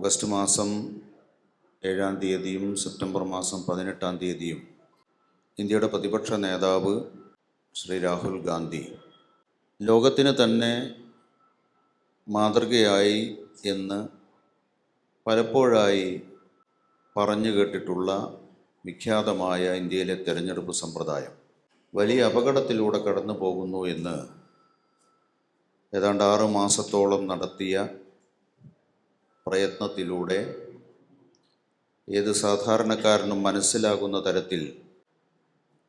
August മാസം ഏഴാം തീയതിയും സെപ്റ്റംബർ മാസം പതിനെട്ടാം തീയതിയും ഇന്ത്യയുടെ പ്രതിപക്ഷ നേതാവ് ശ്രീ രാഹുൽ ഗാന്ധി. ലോകത്തിന് തന്നെ മാതൃകയായി എന്ന് പലപ്പോഴായി പറഞ്ഞു കേട്ടിട്ടുള്ള വിഖ്യാതമായ ഇന്ത്യയിലെ തെരഞ്ഞെടുപ്പ് സമ്പ്രദായം. വലിയ അപകടത്തിലൂടെ കടന്നു പോകുന്നു എന്ന് ഏതാണ്ട് ആറ് മാസത്തോളം നടത്തിയ പ്രയത്നത്തിലൂടെ ഏത് സാധാരണക്കാരനും മനസ്സിലാകുന്ന തരത്തിൽ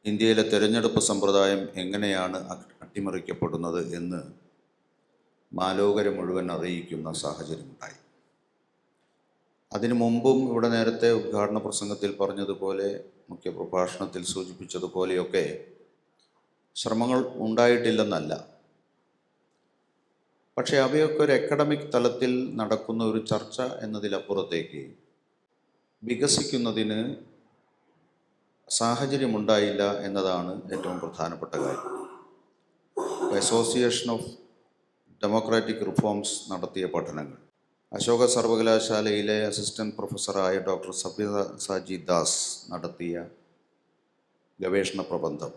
ഇന്ത്യയിലെ തെരഞ്ഞെടുപ്പ് സമ്പ്രദായം എങ്ങനെയാണ് അട്ടിമറിക്കപ്പെടുന്നത് എന്ന് മാലോകരെ മുഴുവൻ അറിയിക്കുന്ന സാഹചര്യമുണ്ടായി. അതിനു മുമ്പും ഇവിടെ നേരത്തെ ഉദ്ഘാടന പ്രസംഗത്തിൽ പറഞ്ഞതുപോലെ മുഖ്യപ്രഭാഷണത്തിൽ സൂചിപ്പിച്ചതുപോലെയൊക്കെ ശ്രമങ്ങൾ ഉണ്ടായിട്ടില്ലെന്നല്ല. പക്ഷേ അവയൊക്കെ ഒരു അക്കഡമിക് തലത്തിൽ നടക്കുന്ന ഒരു ചർച്ച എന്നതിലപ്പുറത്തേക്ക് വികസിക്കുന്നതിന് സാഹചര്യമുണ്ടായില്ല എന്നതാണ് ഏറ്റവും പ്രധാനപ്പെട്ട കാര്യം. അസോസിയേഷൻ ഓഫ് ഡെമോക്രാറ്റിക് റിഫോംസ് നടത്തിയ പഠനങ്ങൾ. അശോക സർവകലാശാലയിലെ അസിസ്റ്റന്റ് പ്രൊഫസറായ ഡോക്ടർ സബ്യത സാജി ദാസ് നടത്തിയ ഗവേഷണ പ്രബന്ധം.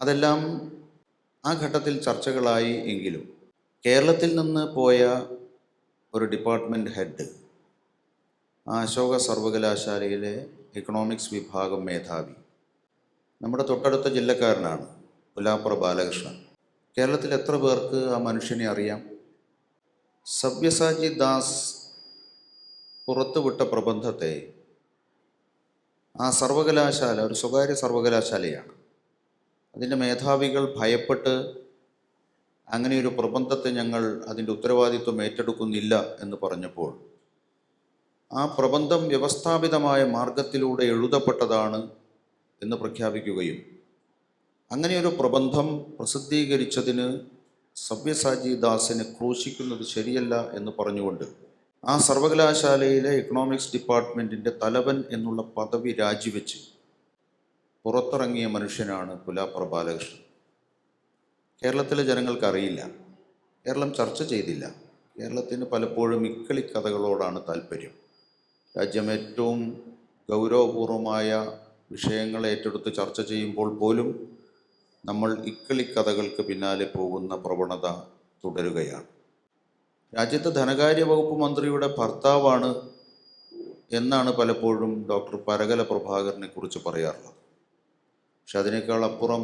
അതെല്ലാം ആ ഘട്ടത്തിൽ ചർച്ചകളായി എങ്കിലും കേരളത്തിൽ നിന്ന് പോയ ഒരു ഡിപ്പാർട്ട്മെന്റ് ഹെഡ് അശോക സർവകലാശാലയിലെ എക്കണോമിക്സ് വിഭാഗം മേധാവി നമ്മുടെ തൊട്ടടുത്ത ജില്ലക്കാരനാണ് പുലാപ്പുറ ബാലകൃഷ്ണൻ. കേരളത്തിൽ എത്ര പേർക്ക് ആ മനുഷ്യനെ അറിയാം? സവ്യസാജി ദാസ് പുറത്തുവിട്ട പ്രബന്ധത്തെ ആ സർവകലാശാല ഒരു സ്വകാര്യ സർവകലാശാലയാണ്. അതിന്റെ മേധാവികൾ ഭയപ്പെട്ട് അങ്ങനെ ഒരു പ്രബന്ധത്തെ ഞങ്ങൾ അതിന്റെ ഉത്തരവാദിത്വം ഏറ്റെടുക്കുന്നില്ല എന്ന് പറഞ്ഞപ്പോൾ ആ പ്രബന്ധം വ്യവസ്ഥാപിതമായ മാർഗത്തിലൂടെ എഴുതപ്പെട്ടതാണ് എന്ന് പ്രഖ്യാപിക്കുകയും അങ്ങനെയൊരു പ്രബന്ധം പ്രസിദ്ധീകരിച്ചതിന് സവ്യസാജി ദാസിനെ ക്രൂശിക്കുന്നത് ശരിയല്ല എന്ന് പറഞ്ഞുകൊണ്ട് ആ സർവകലാശാലയിലെ എക്കണോമിക്സ് ഡിപ്പാർട്ട്മെന്റിന്റെ തലവൻ എന്നുള്ള പദവി രാജിവെച്ച് പുറത്തിറങ്ങിയ മനുഷ്യനാണ് പുലാപ്ര ബാലകൃഷ്ണൻ കേരളത്തിലെ ജനങ്ങൾക്ക് അറിയില്ല കേരളം ചർച്ച ചെയ്തില്ല. കേരളത്തിന് പലപ്പോഴും ഇക്കളി കഥകളോടാണ് താല്പര്യം. രാജ്യം ഏറ്റവും ഗൗരവപൂർവമായ വിഷയങ്ങൾ ഏറ്റെടുത്ത് ചർച്ച ചെയ്യുമ്പോൾ പോലും നമ്മൾ ഇക്കളി കഥകൾക്ക് പിന്നാലെ പോകുന്ന പ്രവണത തുടരുകയാണ്. രാജ്യത്തെ ധനകാര്യ വകുപ്പ് മന്ത്രിയുടെ ഭർത്താവാണ് എന്നാണ് പലപ്പോഴും ഡോക്ടർ പരകല പ്രഭാകരനെ കുറിച്ച് പറയാറുള്ളത്. പക്ഷെ അതിനേക്കാൾ അപ്പുറം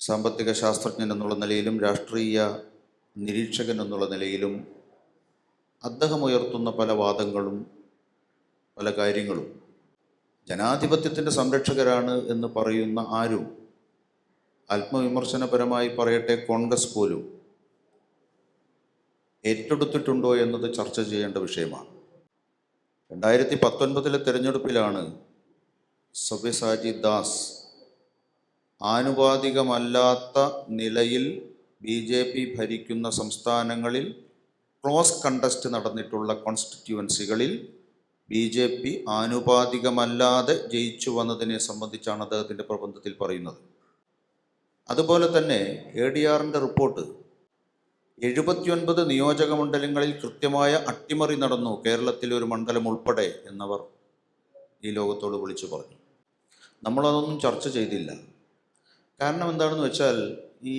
സാമ്പത്തിക ശാസ്ത്രജ്ഞൻ എന്നുള്ള നിലയിലും രാഷ്ട്രീയ നിരീക്ഷകൻ എന്നുള്ള നിലയിലും അദ്ദേഹം ഉയർത്തുന്ന പല വാദങ്ങളും പല കാര്യങ്ങളും. ജനാധിപത്യത്തിന്റെ സംരക്ഷകരാണ് എന്ന് പറയുന്ന ആരും ആത്മവിമർശനപരമായി പറയട്ടെ കോൺഗ്രസ് പോലും ഏറ്റെടുത്തിട്ടുണ്ടോ എന്നത് ചർച്ച ചെയ്യേണ്ട വിഷയമാണ്. രണ്ടായിരത്തി പത്തൊൻപതിലെ തെരഞ്ഞെടുപ്പിലാണ് സബ്യസാജി ദാസ് ആനുപാതികമല്ലാത്ത നിലയിൽ ബി ജെ പി ഭരിക്കുന്ന സംസ്ഥാനങ്ങളിൽ ക്ലോസ് കണ്ടസ്റ്റ് നടന്നിട്ടുള്ള കോൺസ്റ്റിറ്റ്യുവൻസികളിൽ ബി ജെ പി ആനുപാതികമല്ലാതെ ജയിച്ചു വന്നതിനെ സംബന്ധിച്ചാണ് അദ്ദേഹത്തിന്റെ പ്രബന്ധത്തിൽ പറയുന്നത്. അതുപോലെ തന്നെ എ ഡി ആറിന്റെ റിപ്പോർട്ട്. എഴുപത്തിയൊൻപത് നിയോജക മണ്ഡലങ്ങളിൽ കൃത്യമായ അട്ടിമറി നടന്നു. കേരളത്തിലെ ഒരു മണ്ഡലം ഉൾപ്പെടെ എന്നവർ ഈ ലോകത്തോട് വിളിച്ചു പറഞ്ഞു. നമ്മളതൊന്നും ചർച്ച ചെയ്തില്ല. കാരണം എന്താണെന്ന് വെച്ചാൽ ഈ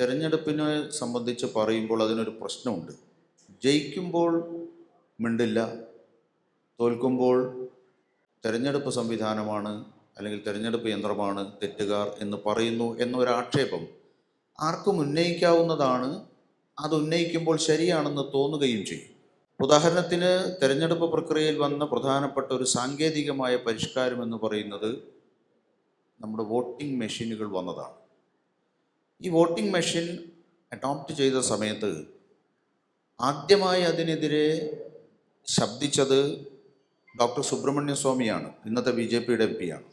തെരഞ്ഞെടുപ്പിനെ സംബന്ധിച്ച് പറയുമ്പോൾ അതിനൊരു പ്രശ്നമുണ്ട്. ജയിക്കുമ്പോൾ മിണ്ടില്ല തോൽക്കുമ്പോൾ തെരഞ്ഞെടുപ്പ് സംവിധാനമാണ് അല്ലെങ്കിൽ തെരഞ്ഞെടുപ്പ് യന്ത്രമാണ് തെറ്റുകാർ എന്ന് പറയുന്നു എന്നൊരാക്ഷേപം ആർക്കും ഉന്നയിക്കാവുന്നതാണ് അത് ഉന്നയിക്കുമ്പോൾ ശരിയാണെന്ന് തോന്നുകയും ചെയ്യും. ഉദാഹരണത്തിന് തെരഞ്ഞെടുപ്പ് പ്രക്രിയയിൽ വന്ന പ്രധാനപ്പെട്ട ഒരു സാങ്കേതികമായ പരിഷ്കാരം എന്ന് പറയുന്നത് നമ്മുടെ വോട്ടിംഗ് മെഷീനുകൾ വന്നതാണ്. ഈ വോട്ടിംഗ് മെഷീൻ അഡോപ്റ്റ് ചെയ്ത സമയത്ത് ആദ്യമായി അതിനെതിരെ ശബ്ദിച്ചത് ഡോക്ടർ സുബ്രഹ്മണ്യ സ്വാമിയാണ് ഇന്നത്തെ ബി ജെ പിയുടെ എം പിയാണ്.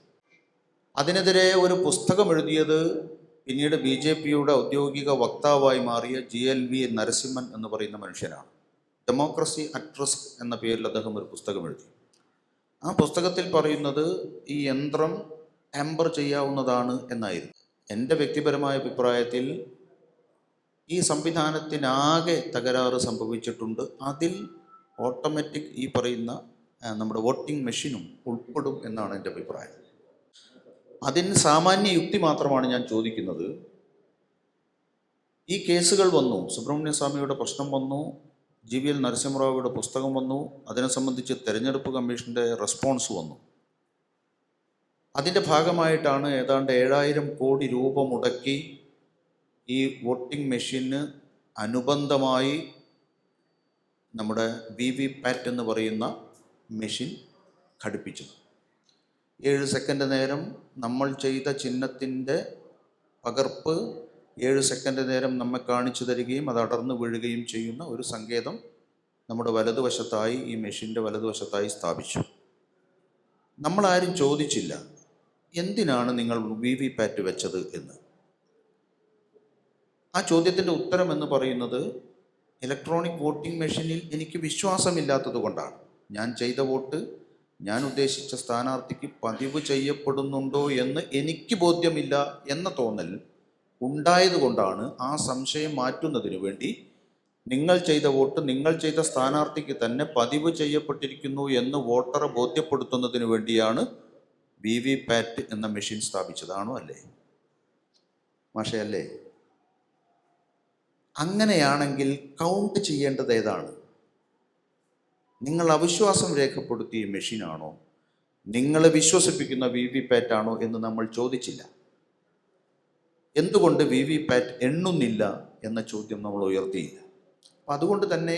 അതിനെതിരെ ഒരു പുസ്തകം എഴുതിയത് പിന്നീട് ബി ജെ പിയുടെ ഔദ്യോഗിക വക്താവായി മാറിയ ജി എൽ വി നരസിംഹൻ എന്ന് പറയുന്ന മനുഷ്യനാണ്. ഡെമോക്രസി അറ്റ് എന്ന പേരിൽ അദ്ദേഹം ഒരു പുസ്തകം എഴുതി. ആ പുസ്തകത്തിൽ പറയുന്നത് ഈ യന്ത്രം ടാമ്പർ ചെയ്യാവുന്നതാണ് എന്നായിരുന്നു. എന്റെ വ്യക്തിപരമായ അഭിപ്രായത്തിൽ ഈ സംവിധാനത്തിനാകെ തകരാറ് സംഭവിച്ചിട്ടുണ്ട്. അതിൽ ഓട്ടോമാറ്റിക് ഈ പറയുന്ന നമ്മുടെ വോട്ടിംഗ് മെഷീനും ഉൾപ്പെടും എന്നാണ് എന്റെ അഭിപ്രായം. അതിന് സാമാന്യ യുക്തി മാത്രമാണ് ഞാൻ ചോദിക്കുന്നത്. ഈ കേസുകൾ വന്നു. സുബ്രഹ്മണ്യ സ്വാമിയുടെ പ്രശ്നം വന്നു. ജി വി എൽ നരസിംഹറാവുയുടെ പുസ്തകം വന്നു. അതിനെ സംബന്ധിച്ച് തെരഞ്ഞെടുപ്പ് കമ്മീഷന്റെ റെസ്പോൺസ് വന്നു. അതിന്റെ ഭാഗമായിട്ടാണ് ഏതാണ്ട് ഏഴായിരം കോടി രൂപ മുടക്കി ഈ വോട്ടിംഗ് മെഷീന് അനുബന്ധമായി നമ്മുടെ വി വി പാറ്റ് എന്ന് പറയുന്ന മെഷീൻ ഘടിപ്പിച്ചത്. ഏഴ് സെക്കൻഡ് നേരം നമ്മൾ ചെയ്ത ചിഹ്നത്തിന്റെ പകർപ്പ് ഏഴ് സെക്കൻഡ് നേരം നമ്മെ കാണിച്ചു തരികയും അത് അടർന്നു വീഴുകയും ചെയ്യുന്ന ഒരു സങ്കേതം നമ്മുടെ വലതുവശത്തായി ഈ മെഷീന്റെ വലതുവശത്തായി സ്ഥാപിച്ചു. നമ്മളാരും ചോദിച്ചില്ല എന്തിനാണ് നിങ്ങൾ വി വി പാറ്റ് വെച്ചത് എന്ന്? ആ ചോദ്യത്തിന്റെ ഉത്തരം എന്ന് പറയുന്നത് ഇലക്ട്രോണിക് വോട്ടിംഗ് മെഷീനിൽ എനിക്ക് വിശ്വാസമില്ലാത്തത് കൊണ്ടാണ്. ഞാൻ ചെയ്ത വോട്ട് ഞാൻ ഉദ്ദേശിച്ച സ്ഥാനാർത്ഥിക്ക് പതിവ് ചെയ്യപ്പെടുന്നുണ്ടോ എന്ന് എനിക്ക് ബോധ്യമില്ല എന്ന തോന്നൽ ഉണ്ടായതുകൊണ്ടാണ് ആ സംശയം മാറ്റുന്നതിനു വേണ്ടി നിങ്ങൾ ചെയ്ത വോട്ട് നിങ്ങൾ ചെയ്ത സ്ഥാനാർത്ഥിക്ക് തന്നെ പതിവ് ചെയ്യപ്പെട്ടിരിക്കുന്നു എന്ന് വോട്ടറെ ബോധ്യപ്പെടുത്തുന്നതിന് വേണ്ടിയാണ് വി വി പാറ്റ് എന്ന മെഷീൻ സ്ഥാപിച്ചതാണോ അല്ലേ? മാഷയല്ലേ അങ്ങനെയാണെങ്കിൽ കൗണ്ട് ചെയ്യേണ്ടത് ഏതാണ്? നിങ്ങൾ അവിശ്വാസം രേഖപ്പെടുത്തിയ മെഷീനാണോ നിങ്ങളെ വിശ്വസിപ്പിക്കുന്ന വി വി പാറ്റ് ആണോ എന്ന് നമ്മൾ ചോദിച്ചില്ല. എന്തുകൊണ്ട് വി വി പാറ്റ് എണ്ണുന്നില്ല എന്ന ചോദ്യം നമ്മൾ ഉയർത്തിയില്ല. അപ്പം അതുകൊണ്ട് തന്നെ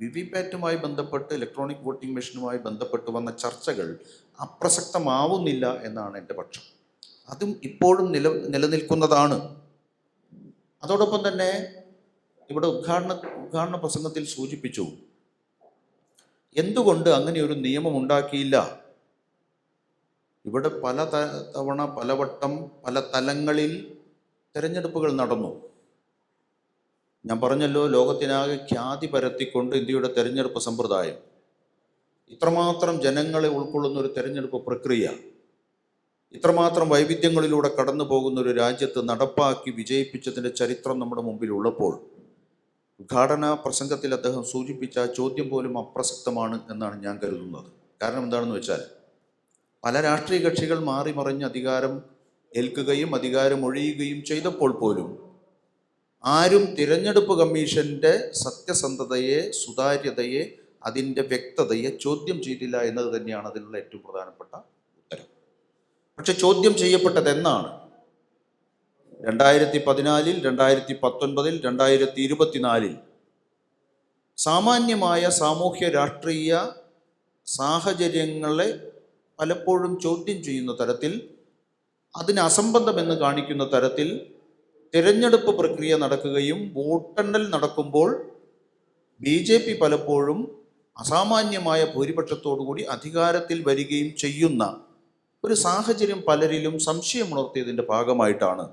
വി വി പാറ്റുമായി ബന്ധപ്പെട്ട് ഇലക്ട്രോണിക് വോട്ടിംഗ് മെഷീനുമായി ബന്ധപ്പെട്ട് വന്ന ചർച്ചകൾ അപ്രസക്തമാവുന്നില്ല എന്നാണ് എന്റെ പക്ഷം. അതും ഇപ്പോഴും നില നിലനിൽക്കുന്നതാണ്. അതോടൊപ്പം തന്നെ ഇവിടെ ഉദ്ഘാടന ഉദ്ഘാടന പ്രസംഗത്തിൽ സൂചിപ്പിച്ചു എന്തുകൊണ്ട് അങ്ങനെ ഒരു നിയമം ഉണ്ടാക്കിയില്ല? ഇവിടെ പല തവണ പലവട്ടം പല തലങ്ങളിൽ തെരഞ്ഞെടുപ്പുകൾ നടന്നു. ഞാൻ പറഞ്ഞല്ലോ ലോകത്തിനാകെ ഖ്യാതി പരത്തിക്കൊണ്ട് ഇന്ത്യയുടെ തെരഞ്ഞെടുപ്പ് സമ്പ്രദായം. ഇത്രമാത്രം ജനങ്ങളെ ഉൾക്കൊള്ളുന്ന ഒരു തെരഞ്ഞെടുപ്പ് പ്രക്രിയ ഇത്രമാത്രം വൈവിധ്യങ്ങളിലൂടെ കടന്നു പോകുന്ന ഒരു രാജ്യത്ത് നടപ്പാക്കി വിജയിപ്പിച്ചതിന്റെ ചരിത്രം നമ്മുടെ മുമ്പിലുള്ളപ്പോൾ ഉദ്ഘാടന പ്രസംഗത്തിൽ അദ്ദേഹം സൂചിപ്പിച്ച ചോദ്യം പോലും അപ്രസക്തമാണ് എന്നാണ് ഞാൻ കരുതുന്നത്. കാരണം എന്താണെന്ന് വെച്ചാൽ പല രാഷ്ട്രീയ കക്ഷികൾ മാറി മറിഞ്ഞ് അധികാരം ഏൽക്കുകയും അധികാരം ഒഴിയുകയും ചെയ്തപ്പോൾ പോലും ആരും തിരഞ്ഞെടുപ്പ് കമ്മീഷന്റെ സത്യസന്ധതയെ സുതാര്യതയെ അതിന്റെ വ്യക്തതയെ ചോദ്യം ചെയ്തില്ല എന്നത് തന്നെയാണ് അതിനുള്ള ഏറ്റവും പ്രധാനപ്പെട്ട ഉത്തരം. പക്ഷെ ചോദ്യം ചെയ്യപ്പെട്ടത് എന്നാണ്? രണ്ടായിരത്തി പതിനാലിൽ രണ്ടായിരത്തി പത്തൊൻപതിൽ രണ്ടായിരത്തി ഇരുപത്തിനാലിൽ സാമാന്യമായ സാമൂഹ്യ രാഷ്ട്രീയ സാഹചര്യങ്ങളെ പലപ്പോഴും ചോദ്യം ചെയ്യുന്ന തരത്തിൽ അതിന് അസംബന്ധമെന്ന് കാണിക്കുന്ന തരത്തിൽ തിരഞ്ഞെടുപ്പ് പ്രക്രിയ നടക്കുകയും വോട്ടെണ്ണൽ നടക്കുമ്പോൾ ബി ജെ പി പലപ്പോഴും അസാമാന്യമായ ഭൂരിപക്ഷത്തോടുകൂടി അധികാരത്തിൽ വരികയും ചെയ്യുന്ന ഒരു സാഹചര്യം പലരിലും സംശയമുണർത്തിയതിന്റെ ഭാഗമായിട്ടാണ്.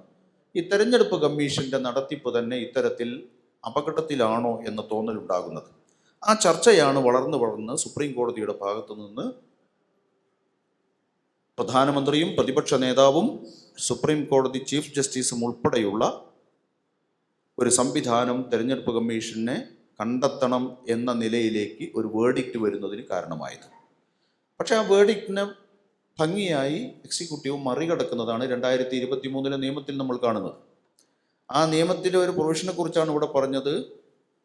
ഈ തെരഞ്ഞെടുപ്പ് കമ്മീഷന്റെ നടത്തിപ്പ് തന്നെ ഇത്തരത്തിൽ അപകടത്തിലാണോ എന്ന തോന്നലുണ്ടാകുന്നത്. ആ ചർച്ചയാണ് വളർന്നു വളർന്ന് സുപ്രീം കോടതിയുടെ ഭാഗത്തു നിന്ന് പ്രധാനമന്ത്രിയും പ്രതിപക്ഷ നേതാവും സുപ്രീം കോടതി ചീഫ് ജസ്റ്റിസും ഉൾപ്പെടെയുള്ള ഒരു സംവിധാനം തെരഞ്ഞെടുപ്പ് കമ്മീഷനെ കണ്ടെത്തണം എന്ന നിലയിലേക്ക് ഒരു വേർഡിക്റ്റ് വരുന്നതിന് കാരണമായത്. പക്ഷേ ആ വേർഡിക്റ്റിനെ ഭംഗിയായി എക്സിക്യൂട്ടീവ് മറികടക്കുന്നതാണ് രണ്ടായിരത്തി ഇരുപത്തി മൂന്നിലെ നിയമത്തിൽ നമ്മൾ കാണുന്നത്. ആ നിയമത്തിലെ ഒരു പ്രൊവിഷനെ കുറിച്ചാണ് ഇവിടെ പറഞ്ഞത്.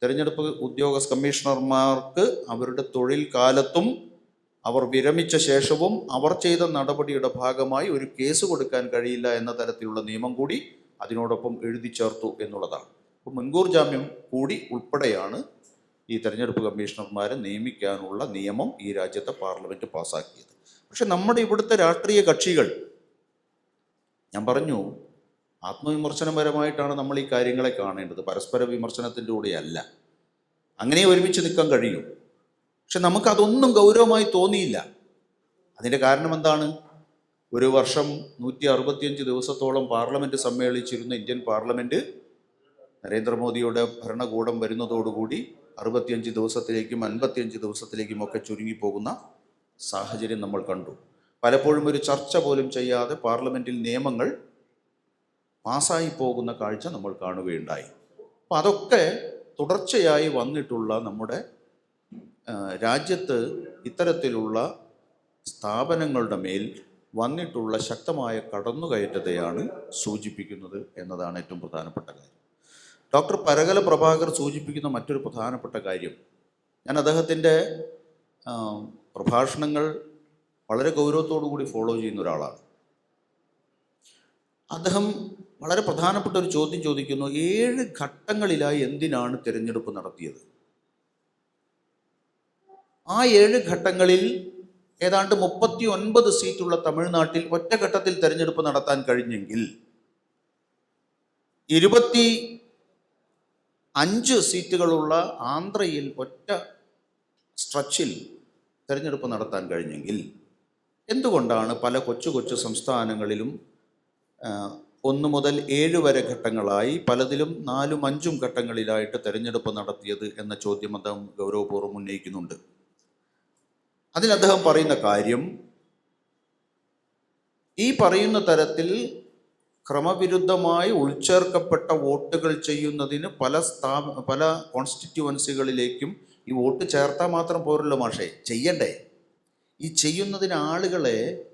തെരഞ്ഞെടുപ്പ് ഉദ്യോഗസ്ഥ കമ്മീഷണർമാർക്ക് അവരുടെ തൊഴിൽ കാലത്തും അവർ വിരമിച്ച ശേഷവും അവർ ചെയ്ത നടപടിയുടെ ഭാഗമായി ഒരു കേസ് കൊടുക്കാൻ കഴിയില്ല എന്ന തരത്തിലുള്ള നിയമം കൂടി അതിനോടൊപ്പം എഴുതി ചേർത്തു എന്നുള്ളതാണ്. അപ്പോൾ മുൻകൂർ ജാമ്യം കൂടി ഉൾപ്പെടെയാണ് ഈ തെരഞ്ഞെടുപ്പ് കമ്മീഷണർമാരെ നിയമിക്കാനുള്ള നിയമം ഈ രാജ്യത്തെ പാർലമെന്റ് പാസ്സാക്കിയത് പക്ഷെ നമ്മുടെ ഇവിടുത്തെ രാഷ്ട്രീയ കക്ഷികൾ ഞാൻ പറഞ്ഞു ആത്മവിമർശനപരമായിട്ടാണ് നമ്മൾ ഈ കാര്യങ്ങളെ കാണേണ്ടത്. പരസ്പര വിമർശനത്തിന്റെ കൂടെയല്ല. അങ്ങനെ ഒരുമിച്ച് നിൽക്കാൻ കഴിയും. പക്ഷെ നമുക്കതൊന്നും ഗൗരവമായി തോന്നിയില്ല. അതിന്റെ കാരണം എന്താണ്? ഒരു വർഷം നൂറ്റി അറുപത്തിയഞ്ച് ദിവസത്തോളം പാർലമെന്റ് സമ്മേളിച്ചിരുന്ന ഇന്ത്യൻ പാർലമെന്റ് നരേന്ദ്രമോദിയുടെ ഭരണകൂടം വരുന്നതോടുകൂടി അറുപത്തിയഞ്ച് ദിവസത്തിലേക്കും അൻപത്തിയഞ്ച് ദിവസത്തിലേക്കും ഒക്കെ ചുരുങ്ങിപ്പോകുന്ന സാഹചര്യം നമ്മൾ കണ്ടു. പലപ്പോഴും ഒരു ചർച്ച പോലും ചെയ്യാതെ പാർലമെന്റിൽ നിയമങ്ങൾ പാസ്സായി പോകുന്ന കാഴ്ച നമ്മൾ കാണുകയുണ്ടായി. അപ്പം അതൊക്കെ തുടർച്ചയായി വന്നിട്ടുള്ള നമ്മുടെ രാജ്യത്ത് ഇത്തരത്തിലുള്ള സ്ഥാപനങ്ങളുടെ മേൽ വന്നിട്ടുള്ള ശക്തമായ കടന്നുകയറ്റത്തെയാണ് സൂചിപ്പിക്കുന്നത് എന്നതാണ് ഏറ്റവും പ്രധാനപ്പെട്ട കാര്യം. ഡോക്ടർ പരകല പ്രഭാകർ സൂചിപ്പിക്കുന്ന മറ്റൊരു പ്രധാനപ്പെട്ട കാര്യം ഞാൻ അദ്ദേഹത്തിന്റെ പ്രഭാഷണങ്ങൾ വളരെ കൂടി ഫോളോ ചെയ്യുന്ന ഒരാളാണ്. അദ്ദേഹം വളരെ പ്രധാനപ്പെട്ട ഒരു ചോദ്യം ചോദിക്കുന്നു ഏഴ് ഘട്ടങ്ങളിലായി എന്തിനാണ് തിരഞ്ഞെടുപ്പ് നടത്തിയത്? ആ ഏഴ് ഘട്ടങ്ങളിൽ ഏതാണ്ട് മുപ്പത്തി ഒൻപത് സീറ്റുള്ള തമിഴ്നാട്ടിൽ ഒറ്റഘട്ടത്തിൽ തെരഞ്ഞെടുപ്പ് നടത്താൻ കഴിഞ്ഞെങ്കിൽ ഇരുപത്തി അഞ്ച് സീറ്റുകളുള്ള ആന്ധ്രയിൽ ഒറ്റ സ്ട്രച്ചിൽ തെരഞ്ഞെടുപ്പ് നടത്താൻ കഴിഞ്ഞെങ്കിൽ എന്തുകൊണ്ടാണ് പല കൊച്ചു കൊച്ചു സംസ്ഥാനങ്ങളിലും ഒന്ന് മുതൽ ഏഴ് വരെ ഘട്ടങ്ങളായി പലതിലും നാലും അഞ്ചും ഘട്ടങ്ങളിലായിട്ട് തെരഞ്ഞെടുപ്പ് നടത്തിയത് എന്ന ചോദ്യം അദ്ദേഹം ഗൗരവപൂർവം ഉന്നയിക്കുന്നുണ്ട്. അതിൽ അദ്ദേഹം പറയുന്ന കാര്യം ഈ പറയുന്ന തരത്തിൽ ക്രമവിരുദ്ധമായി ഉൾച്ചേർക്കപ്പെട്ട വോട്ടുകൾ ചെയ്യുന്നതിന് പല സ്ഥാപ പല കോൺസ്റ്റിറ്റ്യുവൻസികളിലേക്കും ഈ വോട്ട് ചേർത്താൽ മാത്രം പോരല്ലോ മാഷേ. ചെയ്യണ്ടേ? ഈ ചെയ്യുന്നതിന് ആളുകളെ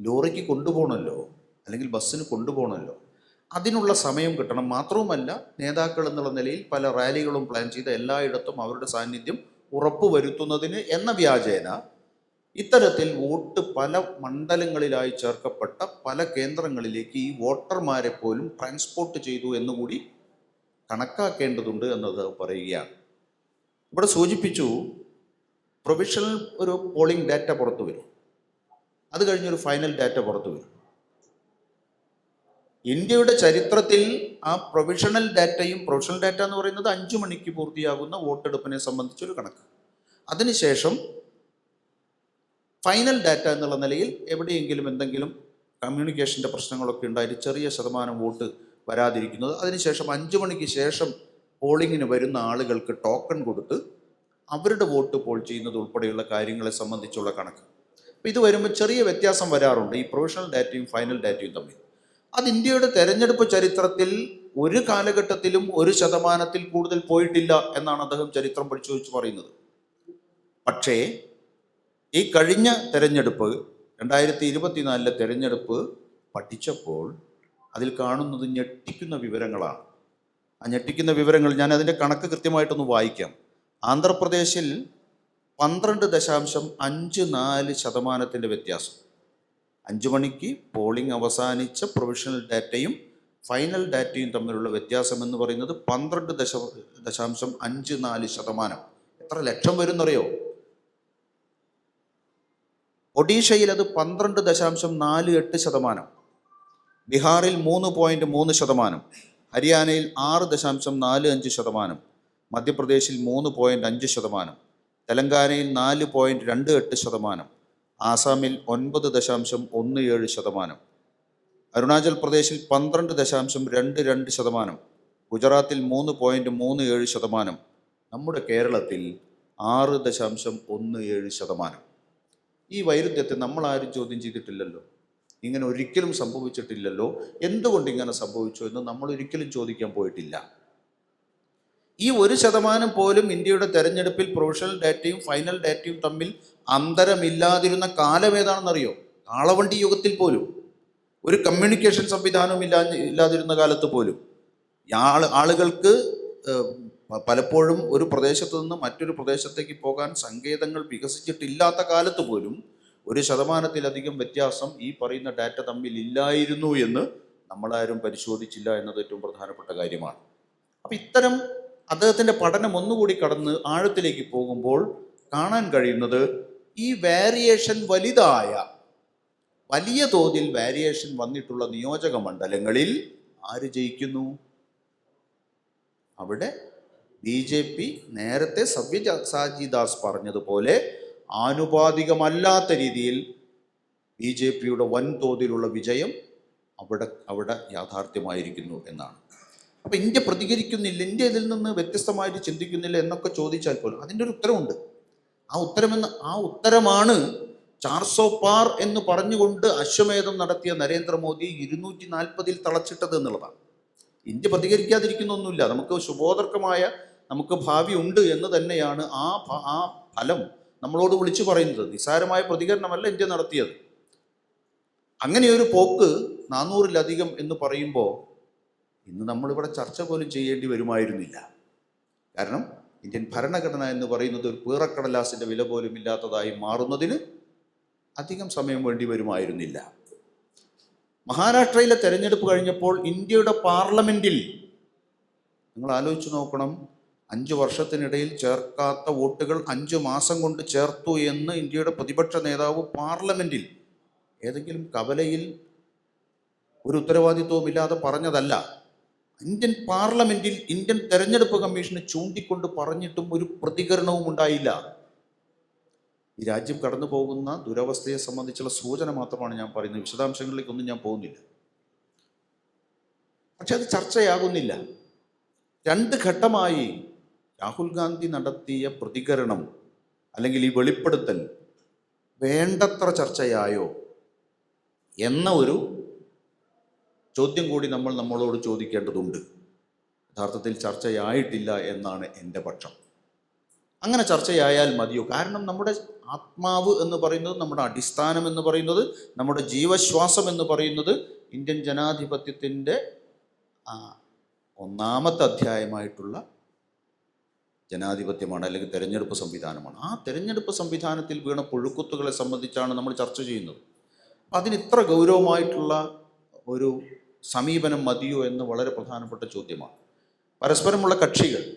ലോറിക്ക് കൊണ്ടുപോകണമല്ലോ അല്ലെങ്കിൽ ബസ്സിന് കൊണ്ടുപോകണമല്ലോ അതിനുള്ള സമയം കിട്ടണം. മാത്രവുമല്ല നേതാക്കൾ എന്നുള്ള നിലയിൽ പല റാലികളും പ്ലാൻ ചെയ്ത് എല്ലായിടത്തും അവരുടെ സാന്നിധ്യം ഉറപ്പുവരുത്തുന്നതിന് എന്ന വ്യാജേന ഇത്തരത്തിൽ വോട്ട് പല മണ്ഡലങ്ങളിലായി ചേർക്കപ്പെട്ട പല കേന്ദ്രങ്ങളിലേക്ക് ഈ വോട്ടർമാരെ പോലും ട്രാൻസ്പോർട്ട് ചെയ്തു എന്നുകൂടി കണക്കാക്കേണ്ടതുണ്ട് എന്നത് പറയുകയാണ്. ഇവിടെ സൂചിപ്പിച്ചു പ്രൊവിഷണൽ ഒരു പോളിംഗ് ഡാറ്റ പുറത്തു വരും. അത് കഴിഞ്ഞൊരു ഫൈനൽ ഡാറ്റ പുറത്തു വരും. ഇന്ത്യയുടെ ചരിത്രത്തിൽ ആ പ്രൊവിഷണൽ ഡാറ്റയും പ്രൊവിഷണൽ ഡാറ്റ എന്ന് പറയുന്നത് അഞ്ചു മണിക്ക് പൂർത്തിയാകുന്ന വോട്ടെടുപ്പിനെ സംബന്ധിച്ചൊരു കണക്ക്. അതിനുശേഷം ഫൈനൽ ഡാറ്റ എന്നുള്ള നിലയിൽ എവിടെയെങ്കിലും എന്തെങ്കിലും കമ്മ്യൂണിക്കേഷന്റെ പ്രശ്നങ്ങളൊക്കെ ഉണ്ടായിട്ട് ചെറിയ ശതമാനം വോട്ട് വരാതിരിക്കുന്നത്. അതിനുശേഷം അഞ്ച് മണിക്ക് ശേഷം പോളിങ്ങിന് വരുന്ന ആളുകൾക്ക് ടോക്കൺ കൊടുത്ത് അവരുടെ വോട്ട് പോൾ ചെയ്യുന്നത് ഉൾപ്പെടെയുള്ള കാര്യങ്ങളെ സംബന്ധിച്ചുള്ള കണക്ക്. അപ്പോൾ ഇത് വരുമ്പോൾ ചെറിയ വ്യത്യാസം വരാറുണ്ട് ഈ പ്രൊഫഷണൽ ഡാറ്റയും ഫൈനൽ ഡാറ്റയും തമ്മിൽ. അത് ഇന്ത്യയുടെ തെരഞ്ഞെടുപ്പ് ചരിത്രത്തിൽ ഒരു കാലഘട്ടത്തിലും ഒരു ശതമാനത്തിൽ കൂടുതൽ പോയിട്ടില്ല എന്നാണ് അദ്ദേഹം ചരിത്രം പഠിച്ചു വെച്ച് പറയുന്നത്. പക്ഷേ ഈ കഴിഞ്ഞ തെരഞ്ഞെടുപ്പ് രണ്ടായിരത്തി ഇരുപത്തിനാലിലെ തെരഞ്ഞെടുപ്പ് പഠിച്ചപ്പോൾ അതിൽ കാണുന്നത് ഞെട്ടിക്കുന്ന വിവരങ്ങളാണ്. ആ ഞെട്ടിക്കുന്ന വിവരങ്ങൾ ഞാൻ അതിന്റെ കണക്ക് കൃത്യമായിട്ടൊന്ന് വായിക്കാം. ആന്ധ്രാപ്രദേശിൽ പന്ത്രണ്ട് ദശാംശം അഞ്ച് നാല് ശതമാനത്തിന്റെ വ്യത്യാസം. അഞ്ച് മണിക്ക് പോളിംഗ് അവസാനിച്ച പ്രൊവിഷണൽ ഡാറ്റയും ഫൈനൽ ഡാറ്റയും തമ്മിലുള്ള വ്യത്യാസം എന്ന് പറയുന്നത് പന്ത്രണ്ട് ദശ ദശാംശം അഞ്ച് നാല് ശതമാനം. എത്ര ലക്ഷം വരുന്നറിയോ? ഒഡീഷയിൽ അത് പന്ത്രണ്ട് ദശാംശം നാല് എട്ട് ശതമാനം. ബീഹാറിൽ മൂന്ന് പോയിന്റ് മൂന്ന് ശതമാനം. ഹരിയാനയിൽ ആറ് ദശാംശം നാല് അഞ്ച് ശതമാനം. മധ്യപ്രദേശിൽ മൂന്ന് പോയിന്റ് അഞ്ച് ശതമാനം. തെലങ്കാനയിൽ നാല് പോയിന്റ് രണ്ട് എട്ട് ശതമാനം. ആസാമിൽ ഒൻപത് ദശാംശം ഒന്ന് ഏഴ് ശതമാനം. അരുണാചൽ പ്രദേശിൽ പന്ത്രണ്ട് ദശാംശം രണ്ട് രണ്ട് ശതമാനം. ഗുജറാത്തിൽ മൂന്ന് പോയിന്റ് മൂന്ന് ഏഴ് ശതമാനം. നമ്മുടെ കേരളത്തിൽ ആറ് ദശാംശം ഒന്ന് ഏഴ് ശതമാനം. ഈ വൈരുദ്ധ്യത്തെ നമ്മൾ ആരും ചോദ്യം ചെയ്തിട്ടില്ലല്ലോ. ഇങ്ങനെ ഒരിക്കലും സംഭവിച്ചിട്ടില്ലല്ലോ. എന്തുകൊണ്ട് ഇങ്ങനെ സംഭവിച്ചു എന്ന് നമ്മൾ ഒരിക്കലും ചോദിക്കാൻ പോയിട്ടില്ല. ഈ ഒരു ശതമാനം പോലും ഇന്ത്യയുടെ തെരഞ്ഞെടുപ്പിൽ പ്രൊഫഷണൽ ഡാറ്റയും ഫൈനൽ ഡാറ്റയും തമ്മിൽ അന്തരമില്ലാതിരുന്ന കാലം ഏതാണെന്നറിയോ? കാളവണ്ടി യുഗത്തിൽ പോലും. ഒരു കമ്മ്യൂണിക്കേഷൻ സംവിധാനവും ഇല്ലാ ഇല്ലാതിരുന്ന കാലത്ത് പോലും. ആളുകൾക്ക് പലപ്പോഴും ഒരു പ്രദേശത്ത് നിന്ന് മറ്റൊരു പ്രദേശത്തേക്ക് പോകാൻ സങ്കേതങ്ങൾ വികസിച്ചിട്ടില്ലാത്ത കാലത്ത് പോലും ഒരു ശതമാനത്തിലധികം വ്യത്യാസം ഈ പറയുന്ന ഡാറ്റ തമ്മിൽ ഇല്ലായിരുന്നു എന്ന് നമ്മളാരും പരിശോധിച്ചില്ല എന്നത് ഏറ്റവും പ്രധാനപ്പെട്ട കാര്യമാണ്. അപ്പം ഇത്തരം അദ്ദേഹത്തിന്റെ പഠനം ഒന്നുകൂടി കടന്ന് ആഴത്തിലേക്ക് പോകുമ്പോൾ കാണാൻ കഴിയുന്നത് ഈ വാരിയേഷൻ വലുതായ വലിയ തോതിൽ വാരിയേഷൻ വന്നിട്ടുള്ള നിയോജക മണ്ഡലങ്ങളിൽ ആര് ജയിക്കുന്നു? അവിടെ ബി ജെ പി നേരത്തെ ദാസ് പറഞ്ഞതുപോലെ ആനുപാതികമല്ലാത്ത രീതിയിൽ ബി ജെ പിയുടെ വൻതോതിലുള്ള വിജയം അവിടെ അവിടെ യാഥാർത്ഥ്യമായിരിക്കുന്നു എന്നാണ്. അപ്പോൾ ഇന്ത്യ പ്രതികരിക്കുന്നില്ല ഇന്ത്യ ഇതിൽ നിന്ന് വ്യത്യസ്തമായിട്ട് ചിന്തിക്കുന്നില്ല എന്നൊക്കെ ചോദിച്ചാൽ പോലും അതിന്റെ ഒരു ഉത്തരമുണ്ട് ആ ഉത്തരമെന്ന് ആ ഉത്തരമാണ് ചാർസോ പാർ എന്ന് പറഞ്ഞുകൊണ്ട് അശ്വമേധം നടത്തിയ നരേന്ദ്രമോദി ഇരുന്നൂറ്റി നാൽപ്പതിൽ തളച്ചിട്ടത് എന്നുള്ളതാണ്. ഇന്ത്യ പ്രതികരിക്കാതിരിക്കുന്നൊന്നുമില്ല. നമുക്ക് ശുഭോദർക്കമായ നമുക്ക് ഭാവി ഉണ്ട് എന്ന് തന്നെയാണ് ആ ആ ഫലം നമ്മളോട് വിളിച്ചു പറയുന്നത്. നിസ്സാരമായ പ്രതികരണമല്ല ഇന്ത്യ നടത്തിയത്. അങ്ങനെയൊരു പോക്ക് നാനൂറിലധികം എന്ന് പറയുമ്പോൾ ഇന്ന് നമ്മളിവിടെ ചർച്ച പോലും ചെയ്യേണ്ടി വരുമായിരുന്നില്ല. കാരണം ഇന്ത്യൻ ഭരണഘടന എന്ന് പറയുന്നത് ഒരു പീറക്കടലാസിന്റെ വില പോലും ഇല്ലാത്തതായി മാറുന്നതിന് അധികം സമയം വേണ്ടി വരുമായിരുന്നില്ല. മഹാരാഷ്ട്രയിലെ തെരഞ്ഞെടുപ്പ് കഴിഞ്ഞപ്പോൾ ഇന്ത്യയുടെ പാർലമെന്റിൽ നിങ്ങൾ ആലോചിച്ച് നോക്കണം അഞ്ച് വർഷത്തിനിടയിൽ ചേർക്കാത്ത വോട്ടുകൾ അഞ്ച് മാസം കൊണ്ട് ചേർത്തു എന്ന് ഇന്ത്യയുടെ പ്രതിപക്ഷ നേതാവ് പാർലമെന്റിൽ ഏതെങ്കിലും കവലയിൽ ഒരു ഉത്തരവാദിത്വമില്ലാതെ പറഞ്ഞതല്ല. ഇന്ത്യൻ പാർലമെന്റിൽ ഇന്ത്യൻ തെരഞ്ഞെടുപ്പ് കമ്മീഷന് ചൂണ്ടിക്കൊണ്ട് പറഞ്ഞിട്ടും ഒരു പ്രതികരണവും ഉണ്ടായില്ല. ഈ രാജ്യം കടന്നു പോകുന്ന ദുരവസ്ഥയെ സംബന്ധിച്ചുള്ള സൂചന മാത്രമാണ് ഞാൻ പറയുന്നത്. വിശദാംശങ്ങളിലേക്കൊന്നും ഞാൻ പോകുന്നില്ല. പക്ഷെ അത് ചർച്ചയാകുന്നില്ല. രണ്ട് ഘട്ടമായി രാഹുൽ ഗാന്ധി നടത്തിയ പ്രതികരണം അല്ലെങ്കിൽ ഈ വെളിപ്പെടുത്തൽ വേണ്ടത്ര ചർച്ചയായോ എന്ന ഒരു ചോദ്യം കൂടി നമ്മൾ നമ്മളോട് ചോദിക്കേണ്ടതുണ്ട്. യഥാർത്ഥത്തിൽ ചർച്ചയായിട്ടില്ല എന്നാണ് എന്റെ പക്ഷം. അങ്ങനെ ചർച്ചയായാൽ മതിയോ? കാരണം നമ്മുടെ ആത്മാവ് എന്ന് പറയുന്നത് നമ്മുടെ അടിസ്ഥാനം എന്ന് പറയുന്നത് നമ്മുടെ ജീവശ്വാസം എന്ന് പറയുന്നത് ഇന്ത്യൻ ജനാധിപത്യത്തിന്റെ ഒന്നാമത്തെ അധ്യായമായിട്ടുള്ള ജനാധിപത്യമാണ് അല്ലെങ്കിൽ തെരഞ്ഞെടുപ്പ് സംവിധാനമാണ്. ആ തെരഞ്ഞെടുപ്പ് സംവിധാനത്തിൽ വീണ പുഴുക്കുത്തുകളെ സംബന്ധിച്ചാണ് നമ്മൾ ചർച്ച ചെയ്യുന്നത്. അതിന് ഇത്ര ഗൗരവമായിട്ടുള്ള ഒരു സമീപനം മതിയോ എന്ന് വളരെ പ്രധാനപ്പെട്ട ചോദ്യമാണ്. പരസ്പരമുള്ള കക്ഷികൾ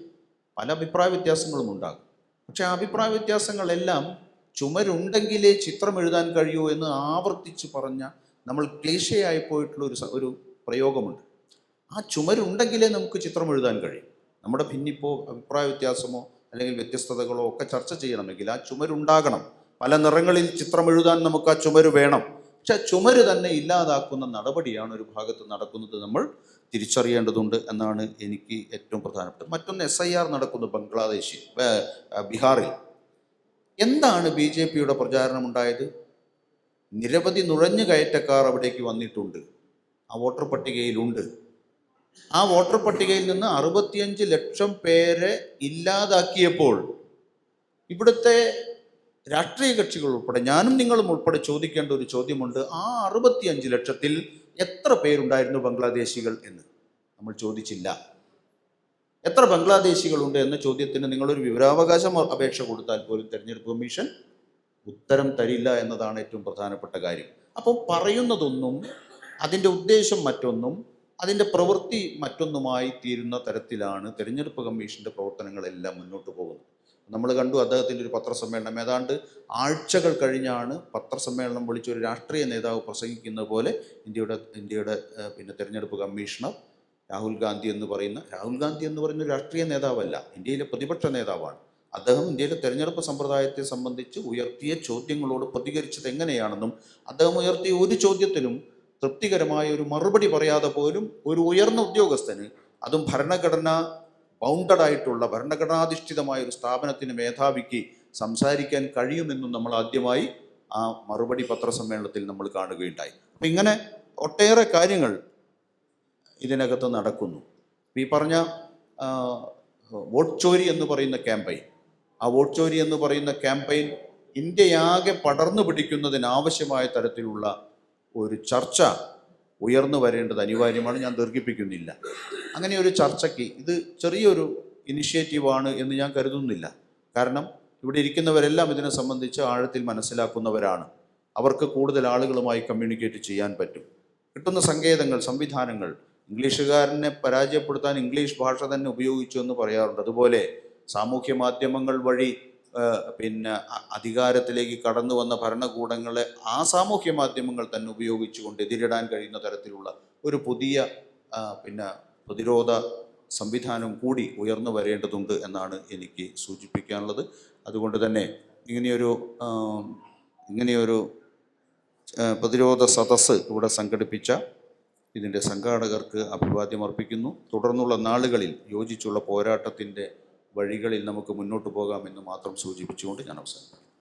പല അഭിപ്രായ വ്യത്യാസങ്ങളും ഉണ്ടാകും. പക്ഷേ ആ അഭിപ്രായ വ്യത്യാസങ്ങളെല്ലാം ചുമരുണ്ടെങ്കിലേ ചിത്രം എഴുതാൻ കഴിയൂ എന്ന് ആവർത്തിച്ച് പറഞ്ഞ നമ്മൾ ക്ലേശയായി പോയിട്ടുള്ള ഒരു ഒരു പ്രയോഗമുണ്ട്. ആ ചുമരുണ്ടെങ്കിലേ നമുക്ക് ചിത്രം എഴുതാൻ കഴിയും. നമ്മുടെ ഭിന്നിപ്പോ അഭിപ്രായ വ്യത്യാസമോ അല്ലെങ്കിൽ വ്യത്യസ്തതകളോ ഒക്കെ ചർച്ച ചെയ്യണമെങ്കിൽ ആ ചുമരുണ്ടാകണം. പല നിറങ്ങളിൽ ചിത്രം എഴുതാൻ നമുക്ക് ആ ചുമര് വേണം. പക്ഷെ ചുമര് തന്നെ ഇല്ലാതാക്കുന്ന നടപടിയാണ് ഒരു ഭാഗത്ത് നടക്കുന്നത് നമ്മൾ തിരിച്ചറിയേണ്ടതുണ്ട് എന്നാണ് എനിക്ക് ഏറ്റവും പ്രധാനപ്പെട്ടത്. മറ്റൊന്ന് എസ് നടക്കുന്നു ബംഗ്ലാദേശിൽ ബീഹാറിൽ. എന്താണ് ബി ജെ പിയുടെ പ്രചാരണം ഉണ്ടായത് നിരവധി നുഴഞ്ഞു കയറ്റക്കാർ അവിടേക്ക് വന്നിട്ടുണ്ട്. ആ വോട്ടർ പട്ടികയിലുണ്ട്. ആ വോട്ടർ പട്ടികയിൽ നിന്ന് അറുപത്തിയഞ്ച് ലക്ഷം പേരെ ഇല്ലാതാക്കിയപ്പോൾ ഇവിടുത്തെ രാഷ്ട്രീയ കക്ഷികൾ ഉൾപ്പെടെ ഞാനും നിങ്ങളും ഉൾപ്പെടെ ചോദിക്കേണ്ട ഒരു ചോദ്യമുണ്ട്. ആ അറുപത്തിയഞ്ച് ലക്ഷത്തിൽ എത്ര പേരുണ്ടായിരുന്നു ബംഗ്ലാദേശികൾ എന്ന്? നമ്മൾ ചോദിച്ചില്ല. എത്ര ബംഗ്ലാദേശികളുണ്ട് എന്ന ചോദ്യത്തിന് നിങ്ങളൊരു വിവരാവകാശം അപേക്ഷ കൊടുത്താൽ പോലും തെരഞ്ഞെടുപ്പ് കമ്മീഷൻ ഉത്തരം തരില്ല എന്നതാണ് ഏറ്റവും പ്രധാനപ്പെട്ട കാര്യം. അപ്പോൾ പറയുന്നതൊന്നും അതിന്റെ ഉദ്ദേശം മറ്റൊന്നും അതിന്റെ പ്രവൃത്തി മറ്റൊന്നുമായി തീരുന്ന തരത്തിലാണ് തെരഞ്ഞെടുപ്പ് കമ്മീഷന്റെ പ്രവർത്തനങ്ങളെല്ലാം മുന്നോട്ട് പോകുന്നത്. നമ്മൾ കണ്ടു അദ്ദേഹത്തിന്റെ ഒരു പത്രസമ്മേളനം. ഏതാണ്ട് ആഴ്ചകൾ കഴിഞ്ഞാണ് പത്രസമ്മേളനം വിളിച്ച ഒരു രാഷ്ട്രീയ നേതാവ് പ്രസംഗിക്കുന്ന പോലെ ഇന്ത്യയുടെ ഇന്ത്യയുടെ പിന്നെ തെരഞ്ഞെടുപ്പ് കമ്മീഷണർ രാഹുൽ ഗാന്ധി എന്ന് പറയുന്ന രാഹുൽ ഗാന്ധി എന്ന് പറയുന്ന രാഷ്ട്രീയ നേതാവല്ല ഇന്ത്യയിലെ പ്രതിപക്ഷ നേതാവാണ്. അദ്ദേഹം ഇന്ത്യയിലെ തെരഞ്ഞെടുപ്പ് സമ്പ്രദായത്തെ സംബന്ധിച്ച് ഉയർത്തിയ ചോദ്യങ്ങളോട് പ്രതികരിച്ചത് എങ്ങനെയാണെന്നും അദ്ദേഹം ഉയർത്തിയ ഒരു ചോദ്യത്തിനും തൃപ്തികരമായ ഒരു മറുപടി പറയാതെ പോലും ഒരു ഉയർന്ന ഉദ്യോഗസ്ഥന് അതും ഭരണഘടന ബൗണ്ടഡ് ആയിട്ടുള്ള ഭരണഘടനാധിഷ്ഠിതമായ ഒരു സ്ഥാപനത്തിന് മേധാവിക്ക് സംസാരിക്കാൻ കഴിയുമെന്നും നമ്മൾ ആദ്യമായി ആ മറുപടി പത്രസമ്മേളനത്തിൽ നമ്മൾ കാണുകയുണ്ടായി. അപ്പം ഇങ്ങനെ ഒട്ടേറെ കാര്യങ്ങൾ ഇതിനകത്ത് നടക്കുന്നു. ഈ പറഞ്ഞ വോട്ട് ചോരി എന്ന് പറയുന്ന ക്യാമ്പയിൻ. ആ വോട്ട് ചോരി എന്ന് പറയുന്ന ക്യാമ്പയിൻ ഇന്ത്യയാകെ പടർന്നു പിടിക്കുന്നതിനാവശ്യമായ തരത്തിലുള്ള ഒരു ചർച്ച ഉയർന്നു വരേണ്ടത് അനിവാര്യമാണ്. ഞാൻ ദീർഘിപ്പിക്കുന്നില്ല. അങ്ങനെ ഒരു ചർച്ചയ്ക്ക് ഇത് ചെറിയൊരു ഇനിഷ്യേറ്റീവാണ് എന്ന് ഞാൻ കരുതുന്നില്ല. കാരണം ഇവിടെ ഇരിക്കുന്നവരെല്ലാം ഇതിനെ സംബന്ധിച്ച് ആഴത്തിൽ മനസ്സിലാക്കുന്നവരാണ്. അവർക്ക് കൂടുതൽ ആളുകളുമായി കമ്മ്യൂണിക്കേറ്റ് ചെയ്യാൻ പറ്റും. കിട്ടുന്ന സങ്കേതങ്ങൾ സംവിധാനങ്ങൾ ഇംഗ്ലീഷുകാരനെ പരാജയപ്പെടുത്താൻ ഇംഗ്ലീഷ് ഭാഷ തന്നെ ഉപയോഗിച്ചു എന്ന് പറയാറുണ്ട്. അതുപോലെ സാമൂഹ്യ മാധ്യമങ്ങൾ വഴി പിന്നെ അധികാരത്തിലേക്ക് കടന്നു വന്ന ഭരണകൂടങ്ങളെ ആ സാമൂഹ്യ മാധ്യമങ്ങൾ തന്നെ ഉപയോഗിച്ചുകൊണ്ട് എതിരിടാൻ കഴിയുന്ന തരത്തിലുള്ള ഒരു പുതിയ പിന്നെ പ്രതിരോധ സംവിധാനം കൂടി ഉയർന്നു വരേണ്ടതുണ്ട് എന്നാണ് എനിക്ക് സൂചിപ്പിക്കാനുള്ളത്. അതുകൊണ്ട് തന്നെ ഇങ്ങനെയൊരു ഇങ്ങനെയൊരു പ്രതിരോധ സദസ്സ് ഇവിടെ സംഘടിപ്പിച്ച ഇതിന്റെ സംഘാടകർക്ക് അഭിവാദ്യം അർപ്പിക്കുന്നു. തുടർന്നുള്ള നാളുകളിൽ യോജിച്ചുള്ള പോരാട്ടത്തിന്റെ വഴികളിൽ നമുക്ക് മുന്നോട്ട് പോകാമെന്ന് മാത്രം സൂചിപ്പിച്ചുകൊണ്ട് ഞാൻ അവസാനിപ്പിക്കുന്നു.